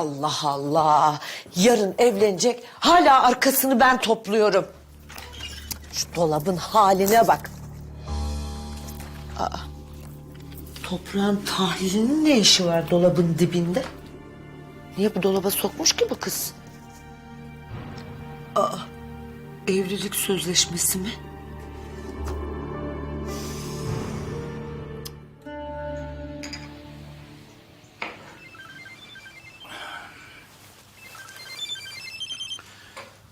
Allah Allah. Yarın evlenecek. Hala arkasını ben topluyorum. Şu dolabın haline bak. Aa, toprağın Tahir'in ne işi var dolabın dibinde? Niye bu dolaba sokmuş ki bu kız? Aa, evlilik sözleşmesi mi?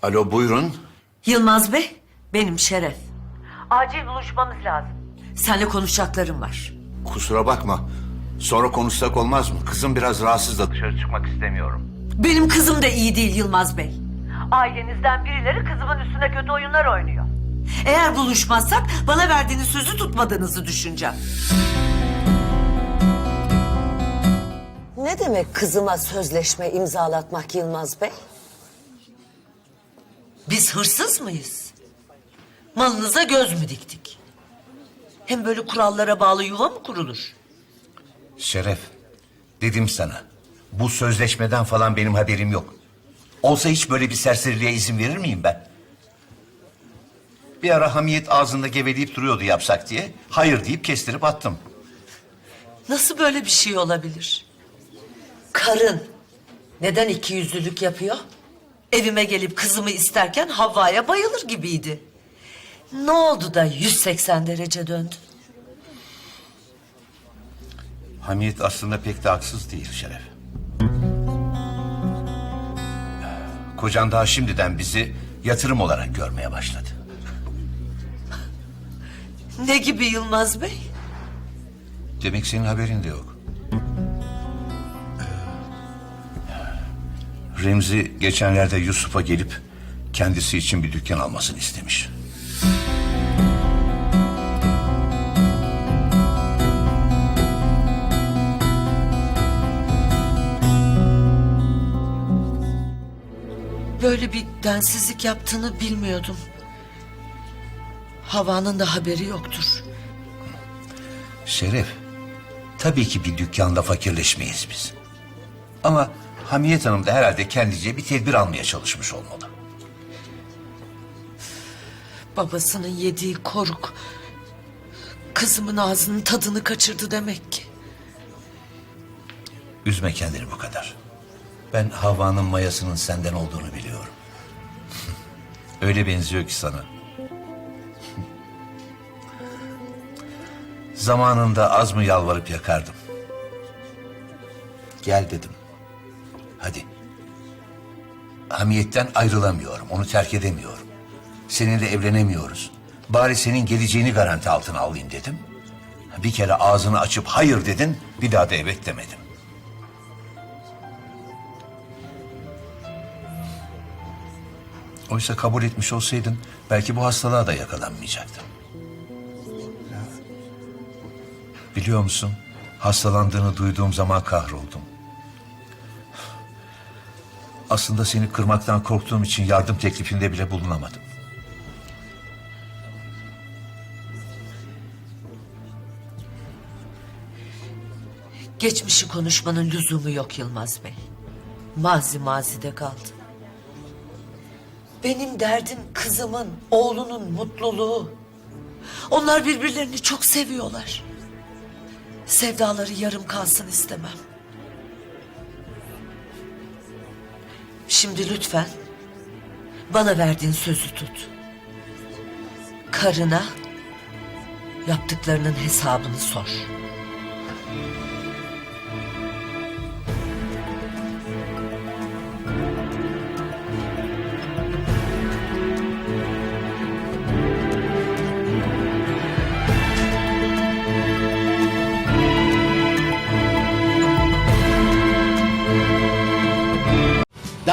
Alo buyurun. Yılmaz Bey, benim Şeref. Acil buluşmamız lazım. Seninle konuşacaklarım var. Kusura bakma. Sonra konuşsak olmaz mı? Kızım biraz rahatsız da dışarı çıkmak istemiyorum. Benim kızım da iyi değil Yılmaz Bey. Ailenizden birileri kızımın üstüne kötü oyunlar oynuyor. Eğer buluşmazsak bana verdiğiniz sözü tutmadığınızı düşüneceğim. Ne demek kızıma sözleşme imzalatmak Yılmaz Bey? Biz hırsız mıyız? Malınıza göz mü diktik? Hem böyle kurallara bağlı yuva mı kurulur? Şeref, dedim sana. Bu sözleşmeden falan benim haberim yok. Olsa hiç böyle bir serseriliğe izin verir miyim ben? Bir ara hamiyet ağzında geveleyip duruyordu yapsak diye. Hayır deyip kestirip attım. Nasıl böyle bir şey olabilir? Karın neden iki yüzlülük yapıyor? Evime gelip kızımı isterken Havva'ya bayılır gibiydi. Ne oldu da 180 derece döndü? Hamiyet aslında pek de haksız değil Şeref. Kocan daha şimdiden bizi yatırım olarak görmeye başladı. Ne gibi Yılmaz Bey? Demek senin haberin de yok. Remzi geçenlerde Yusuf'a gelip kendisi için bir dükkan almasını istemiş. Böyle bir densizlik yaptığını bilmiyordum. Hava'nın da haberi yoktur. Şeref, tabii ki bir dükkanda fakirleşmeyiz biz. Ama Hamiyet Hanım da herhalde kendince bir tedbir almaya çalışmış olmalı. Babasının yediği koruk... ...kızımın ağzının tadını kaçırdı demek ki. Üzme kendini bu kadar. Ben havanın mayasının senden olduğunu biliyorum. Öyle benziyor ki sana. Zamanında az mı yalvarıp yakardım. Gel dedim. Hadi. Hamiyetten ayrılamıyorum. Onu terk edemiyorum. Seninle evlenemiyoruz. Bari senin geleceğini garanti altına alayım dedim. Bir kere ağzını açıp hayır dedin. Bir daha da evet demedim. Oysa kabul etmiş olsaydın belki bu hastalığa da yakalanmayacaktın. Biliyor musun? Hastalandığını duyduğum zaman kahroldum. Aslında seni kırmaktan korktuğum için yardım teklifinde bile bulunamadım. Geçmişi konuşmanın lüzumu yok Yılmaz Bey. Mazi mazide kaldı. Benim derdim kızımın, oğlunun mutluluğu. Onlar birbirlerini çok seviyorlar. Sevdaları yarım kalsın istemem. Şimdi lütfen bana verdiğin sözü tut. Karına yaptıklarının hesabını sor.